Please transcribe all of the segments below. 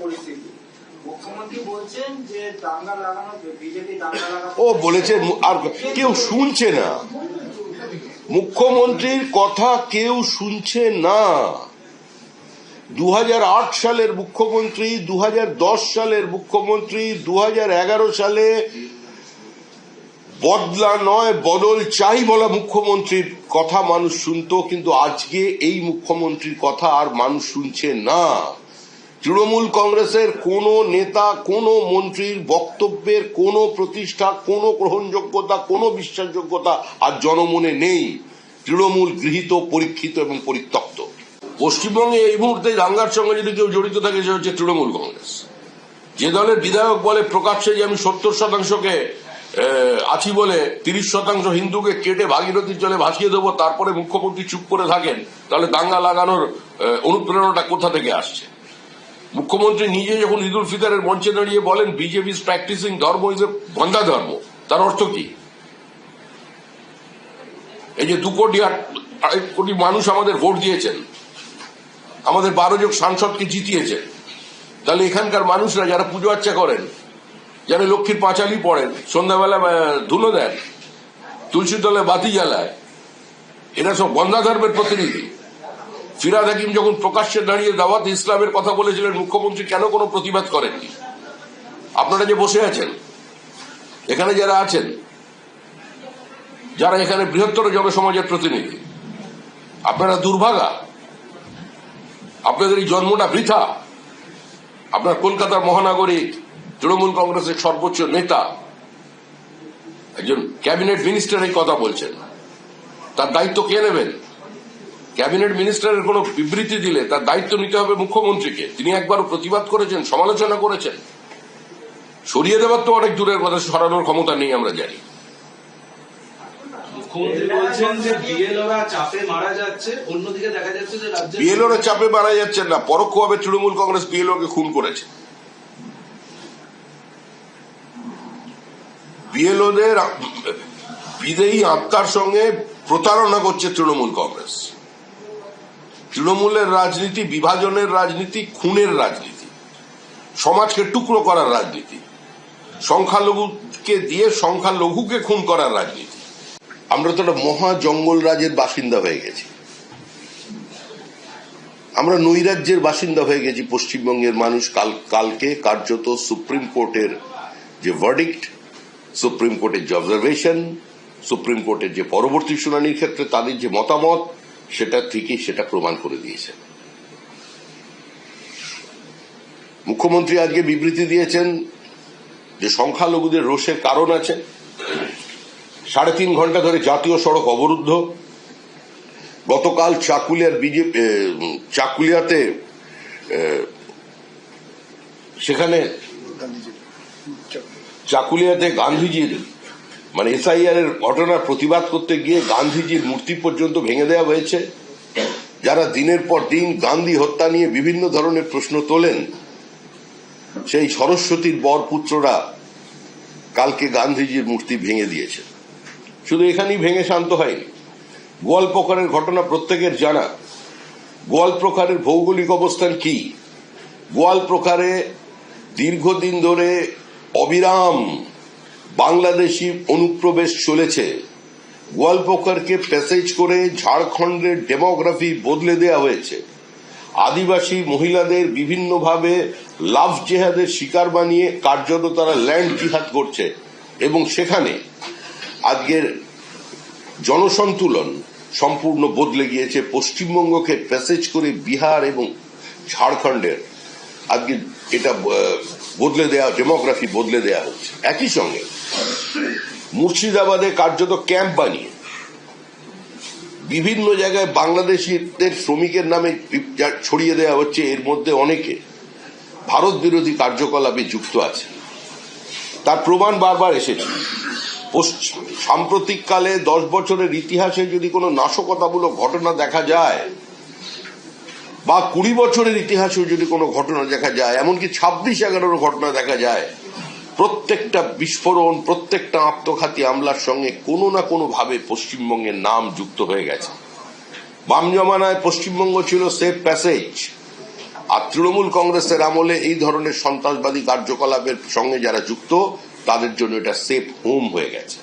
পরিস্থিতি। ও বলেছে আর কেউ শুনছে না। মুখ্যমন্ত্রীর কথা কেউ শুনছে না। দু সালের মুখ্যমন্ত্রী, দুহাজার দশ সালের মুখ্যমন্ত্রী দু হাজার এগারো সালে বদলা নয়, বদল চাই বলা মুখ্যমন্ত্রীর কথা মানুষ শুনতো, কিন্তু আজকে এই মুখ্যমন্ত্রীর কথা আর মানুষ শুনছে না। তৃণমূল কংগ্রেসের কোন নেতা, কোন মন্ত্রীর বক্তব্যের কোন প্রতিষ্ঠা, কোন গ্রহণযোগ্যতা, কোন বিশ্বাসযোগ্যতা আর জনমনে নেই। তৃণমূল গৃহীত, পরীক্ষিত এবং পরিত্যক্ত। পশ্চিমবঙ্গে এই মুহূর্তে দাঙ্গার সঙ্গে যদি কেউ জড়িত থাকে, সে হচ্ছে তৃণমূল কংগ্রেস। যে দলের বিধায়ক বলে প্রকাশ্যে যে আমি সত্তর শতাংশকে আছি বলে তিরিশ শতাংশ হিন্দুকে কেটে ভাগীরথীর জলে ভাসিয়ে দেবো, তারপরে মুখ্যমন্ত্রী চুপ করে থাকেন, তাহলে দাঙ্গা লাগানোর অনুপ্রেরণাটা কোথা থেকে আসছে? মুখ্যমন্ত্রী নিজে যখন ঈদুল ফিতরের মঞ্চে দাঁড়িয়ে বলেন, বিজেপি ইজ প্র্যাকটিসিং ধর্ম ইজ এ গন্ধা ধর্ম তার অর্থ কি? এই যে দু কোটি আড়াই কোটি মানুষ আমাদের ভোট দিয়েছেন, আমাদের বারো জন সাংসদকে জিতিয়েছেন, তাহলে এখানকার মানুষরা যারা পুজো আর্চা করেন, যারা লক্ষ্মীর পাঁচালি পড়েন, সন্ধ্যাবেলা ধুলো দেন তুলসী তলে বাতি জ্বালায়, এরা সব গন্ধা ধর্মের প্রতিনিধি। ফিরাদ হাকিম যখন প্রকাশ্যে দাঁড়িয়ে দাওয়াত ইসলামের কথা বলেছিলেন, মুখ্যমন্ত্রী কেন কোনো প্রতিবাদ করেননি? আপনারা যে বসে আছেন, এখানে যারা আছেন, যারা এখানে বৃহত্তর জনসমাজের প্রতিনিধি, আপনারা দুর্ভাগা। আপনাদের এই জন্মটা বৃথা। আপনার কলকাতার মহানাগরিক, তৃণমূল কংগ্রেসের সর্বোচ্চ নেতা। একজন ক্যাবিনেট মিনিস্টার এই কথা বলছেন। তার দায়িত্ব কে নেবেন? ক্যাবিনেট মিনিস্টারের কোনো বিবৃতি দিলে তার দায়িত্ব নিতে হবে মুখ্যমন্ত্রীকে। তিনি একবারও প্রতিবাদ করেছেন সমালোচনা করেছেন। সরিয়ে দেওয়ার তো অনেক দূরের কথা সরানোর ক্ষমতা নেই আমরা জানি। বিএলওরা চাপে মারা যাচ্ছে যাচ্ছেন না পরোক্ষভাবে তৃণমূল কংগ্রেস বিএলওকে খুন করেছে। বিএলওদের বিদেয়ী আত্মার সঙ্গে প্রতারণা করছে তৃণমূল কংগ্রেস। তৃণমূলের রাজনীতি, বিভাজনের রাজনীতি, খুনের রাজনীতি, সমাজকে টুকরো করার রাজনীতি, সংখ্যালঘুকে দিয়ে সংখ্যালঘুকে খুন করার রাজনীতি। আমরা তো একটা মহা জঙ্গল রাজের বাসিন্দা হয়ে গেছি। আমরা নৈরাজ্যের বাসিন্দা হয়ে গেছি পশ্চিমবঙ্গের মানুষ। কাল, কালকে কার্যত সুপ্রিম কোর্টের যে ভার্ডিক্ট সুপ্রিম কোর্টের যে অবজারভেশন সুপ্রিম কোর্টের যে পরবর্তী শুনানির ক্ষেত্রে তাদের যে মতামত সেটা থেকেই সেটা প্রমাণ করে দিয়েছে। মুখ্যমন্ত্রী আজকে বিবৃতি দিয়েছেন যে সংখ্যালঘুদের রোষের কারণ আছে। সাড়ে তিন ঘণ্টা ধরে জাতীয় সড়ক অবরুদ্ধ। গতকাল চাকুলিয়ার বিজেপি চাকুলিয়াতে সেখানে চাকুলিয়াতে গান্ধীজির মানে এসআইআর এর ঘটনার প্রতিবাদ করতে গিয়ে গান্ধীজির মূর্তি পর্যন্ত ভেঙে দেওয়া হয়েছে। যারা দিনের পর দিন গান্ধী হত্যা নিয়ে বিভিন্ন ধরনের প্রশ্ন তোলেন, সেই সরস্বতীর বর পুত্ররা কালকে গান্ধীজির মূর্তি ভেঙে দিয়েছে। শুধু এখানেই ভেঙে শান্ত হয়নি। গোয়ালপ্রকারের ঘটনা প্রত্যেকের জানা। গোয়ালপ্রকারের ভৌগোলিক অবস্থান কি? গোয়ালপ্রকারে দীর্ঘদিন ধরে অবিরাম বাংলাদেশি অনুপ্রবেশ চলেছে। গোয়ালপ্রকারকে প্যাসেজ করে ঝাড়খণ্ডের ডেমোগ্রাফি বদলে দেওয়া হয়েছে। আদিবাসী মহিলাদের বিভিন্নভাবে লাভ জেহাদের শিকার বানিয়ে কার্যত তারা ল্যান্ড জিহাদ করছে। এবং সেখানে আজকের জনসন্তুলন সম্পূর্ণ বদলে গিয়েছে। পশ্চিমবঙ্গকে প্যাসেজ করে বিহার এবং ঝাড়খণ্ডের। আজকে এটা বদলে দেওয়া ডেমোগ্রাফি বদলে দেওয়া হচ্ছে একই সঙ্গে মুর্শিদাবাদে কার্যত ক্যাম্প বানিয়ে বিভিন্ন জায়গায় বাংলাদেশিদের শ্রমিকের নামে ছড়িয়ে দেওয়া হচ্ছে, এর মধ্যে অনেকে ভারত বিরোধী কার্যকলাপে যুক্ত আছে। তার প্রমাণ বারবার এসেছে। সাম্প্রতিককালে দশ বছরের ইতিহাসে যদি কোনো নাশকতামূলক ঘটনা দেখা যায় বা কুড়ি বছরের ইতিহাসেও যদি কোনো ঘটনা দেখা যায়, এমনকি ছাব্বিশ এগারোর ঘটনা দেখা যায়, প্রত্যেকটা বিস্ফোরণ, প্রত্যেকটা আত্মঘাতী হামলার সঙ্গে কোনো না কোনো ভাবে পশ্চিমবঙ্গের নাম যুক্ত হয়ে গেছে। বাম জমানায় পশ্চিমবঙ্গ ছিল সেফ প্যাসেজ আর তৃণমূল কংগ্রেসের আমলে এই ধরনের সন্ত্রাসবাদী কার্যকলাপের সঙ্গে যারা যুক্ত, তাদের জন্য এটা সেফ হোম হয়ে গেছে।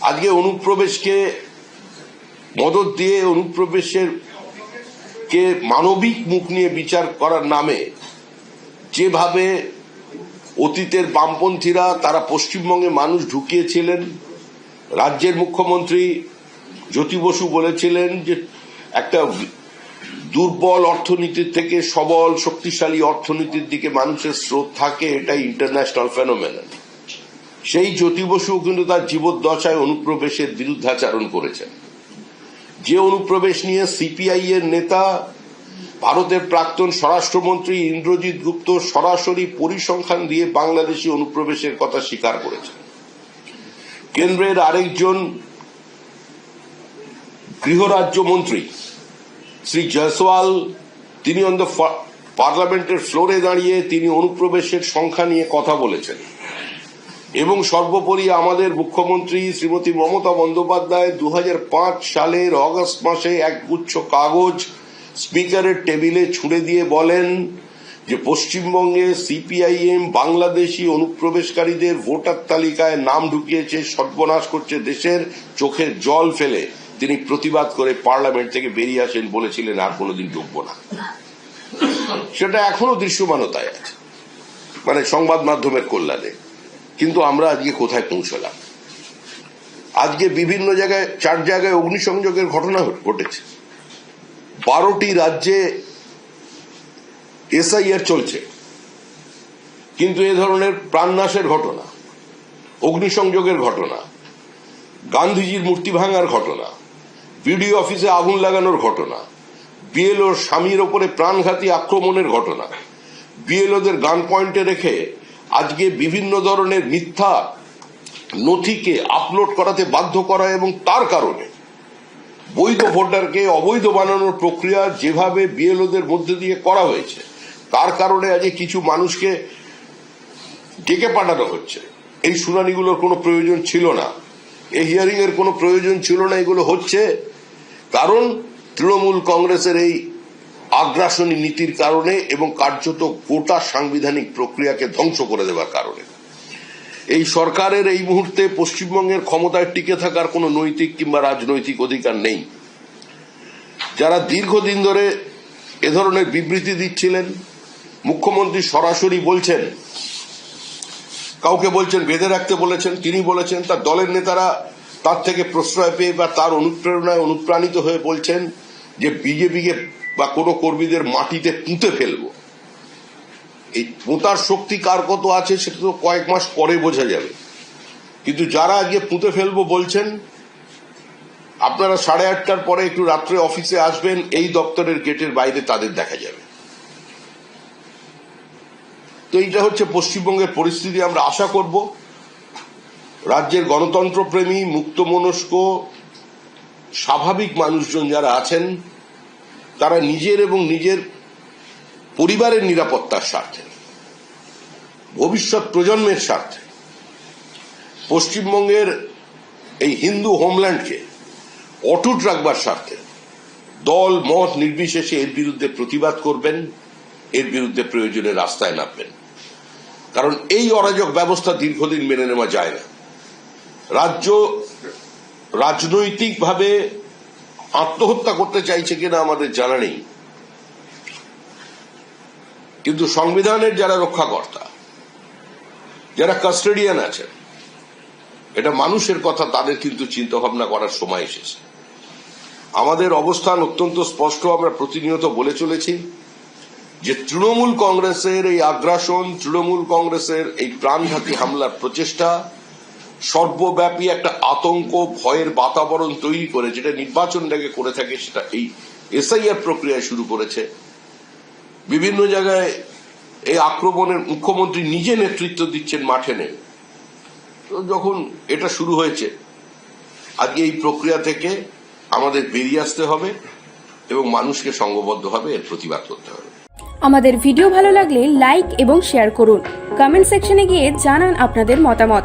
আজকে অনুপ্রবেশকে মদত দিয়ে অনুপ্রবেশের কে মানবিক মুখ নিয়ে বিচার করার নামে যেভাবে অতীতের বামপন্থীরা, তারা পশ্চিমবঙ্গে মানুষ ঢুকিয়েছিলেন। রাজ্যের মুখ্যমন্ত্রী জ্যোতি বসু বলেছিলেন যে, একটা দুর্বল অর্থনীতির থেকে সবল, শক্তিশালী অর্থনীতির দিকে মানুষের স্রোত থাকে, এটাই ইন্টারন্যাশনাল ফেনোমেনন সেই জ্যোতি বসু কিন্তু তার জীবদ্দশায় অনুপ্রবেশের বিরুদ্ধাচারণ করেছেন। যে অনুপ্রবেশ নিয়ে সিপিআই এর নেতা, ভারতের প্রাক্তন স্বরাষ্ট্রমন্ত্রী ইন্দ্রজিৎ গুপ্ত সরাসরি পরিসংখ্যান দিয়ে বাংলাদেশি অনুপ্রবেশের কথা স্বীকার করেছেন। কেন্দ্রের আরেকজন গৃহরাজ্য মন্ত্রী শ্রী জয়সওয়াল, তিনি অন দ্য পার্লামেন্টের ফ্লোরে দাঁড়িয়ে তিনি অনুপ্রবেশের সংখ্যা নিয়ে কথা বলেছেন। এবং সর্বোপরি আমাদের মুখ্যমন্ত্রী শ্রীমতী মমতা বন্দ্যোপাধ্যায় দু হাজার পাঁচ সালের অগস্ট মাসে এক গুচ্ছ কাগজ স্পিকারের টেবিলে ছুঁড়ে দিয়ে বলেন যে পশ্চিমবঙ্গে সিপিআইএম বাংলাদেশি অনুপ্রবেশকারীদের ভোটার তালিকায় নাম ঢুকিয়েছে, সর্বনাশ করছে দেশের চোখের জল ফেলে। তিনি প্রতিবাদ করে পার্লামেন্ট থেকে বেরিয়ে আসেন বলেছিলেন, আর কোনোদিন ঢুকবো না। সেটা এখনও দৃশ্যমানতায় আছে। মানে সংবাদ মাধ্যমের কল্যাণে। কিন্তু আমরা আজকে কোথায় পৌঁছলাম? আজকে বিভিন্ন জায়গায়, চার জায়গায় অগ্নিসংযোগের ঘটনা ঘটেছে। বারোটি রাজ্যে এসআইআর চলছে। কিন্তু এ ধরনের প্রাণনাশের ঘটনা, অগ্নিসংযোগের ঘটনা, গান্ধীজির মূর্তি ভাঙার ঘটনা, বিডিও অফিসে আগুন লাগানোর ঘটনা, বিএলওর স্বামীর ওপরে প্রাণঘাতী আক্রমণের ঘটনা, বিএলওদের গান পয়েন্টে রেখে আজকে বিভিন্ন ধরনের মিথ্যা নথিকে আপলোড করাতে বাধ্য করা এবং তার কারণে বৈধ ভোটারকে অবৈধ বানানোর প্রক্রিয়া যেভাবে বিএলওদের মধ্যে দিয়ে করা হয়েছে, তার কারণে আজকে কিছু মানুষকে ডেকে পাঠানো হচ্ছে। এই শুনানিগুলোর কোনো প্রয়োজন ছিল না। এই হিয়ারিং এর কোনো প্রয়োজন ছিল না। এগুলো হচ্ছে কারণ তৃণমূল কংগ্রেসের এই আগ্রাসনী নীতির কারণে এবং কার্যত গোটা সাংবিধানিক প্রক্রিয়াকে ধ্বংস করে দেওয়ার কারণে। এই সরকারের এই মুহূর্তে পশ্চিমবঙ্গের ক্ষমতায় টিকে থাকার কোনো নৈতিক কিংবা রাজনৈতিক অধিকার নেই। যারা দীর্ঘদিন ধরে এ ধরনের বিবৃতি দিচ্ছিলেন, মুখ্যমন্ত্রী সরাসরি বলছেন, কাউকে বলছেন, বেঁধে রাখতে বলেছেন, তিনি বলেছেন, তার দলের নেতারা তার থেকে প্রশ্রয় পেয়ে বা তার অনুপ্রেরণায় অনুপ্রাণিত হয়ে বলছেন যে বিজেপিকে বা কোনো কর্মীদের মাটিতে পুঁতে ফেলব। এই পোঁতার শক্তি কার কত আছে সেটা তো কয়েক মাস পরে বোঝা যাবে। কিন্তু যারা আজকে পুঁতে ফেলব বলছেন, আপনারা সাড়ে আটটার পরে একটু রাত্রে অফিসে আসবেন, এই দপ্তরের গেটের বাইরে তাদের দেখা যাবে। তো এইটা হচ্ছে পশ্চিমবঙ্গের পরিস্থিতি, আমরা আশা করব। রাজ্যের গণতন্ত্র প্রেমী মুক্ত মনস্ক স্বাভাবিক মানুষজন যারা আছেন তারা নিজের এবং নিজের পরিবারের নিরাপত্তার স্বার্থে, ভবিষ্যৎ প্রজন্মের স্বার্থে, পশ্চিমবঙ্গের এই হিন্দু হোমল্যান্ডকে অটুট রাখবার স্বার্থে দল, মত নির্বিশেষে এর বিরুদ্ধে প্রতিবাদ করবেন, এর বিরুদ্ধে প্রয়োজনে রাস্তায় নামবেন। কারণ এই অরাজক ব্যবস্থা দীর্ঘদিন মেনে নেওয়া যায় না। রাজ্য রাজনৈতিকভাবে আত্মহত্যা করতে চাইছে কিনা আমাদের জানা নেই। কিন্তু সংবিধানের যারা রক্ষাকর্তা, যারা কাস্টেডিয়ান আছেন, এটা মানুষের কথা, তাদের কিন্তু চিন্তা ভাবনা করার সময় এসেছে। আমাদের অবস্থান অত্যন্ত স্পষ্ট, আমরা প্রতিনিয়ত বলে চলেছি যে তৃণমূল কংগ্রেসের এই আগ্রাসন, তৃণমূল কংগ্রেসের এই প্রাণঘাতী হামলার প্রচেষ্টা সর্বব্যাপী একটা আতঙ্ক, ভয়ের বাতাবরণ তৈরি করে, যেটা নির্বাচনটাকে করে থাকে সেটা এই এসআইআর প্রক্রিয়ায় শুরু করেছে। বিভিন্ন জায়গায় এই আক্রমণের মুখ্যমন্ত্রী নিজে নেতৃত্ব দিচ্ছেন মাঠে নেমে তো যখন এটা শুরু হয়েছে, আজকে এই প্রক্রিয়া থেকে আমাদের বেরিয়ে আসতে হবে এবং মানুষকে সংঘবদ্ধভাবে এর প্রতিবাদ করতে হবে। আমাদের ভিডিও ভালো লাগলে লাইক এবং শেয়ার করুন। কমেন্ট সেকশনে গিয়ে জানান আপনাদের মতামত।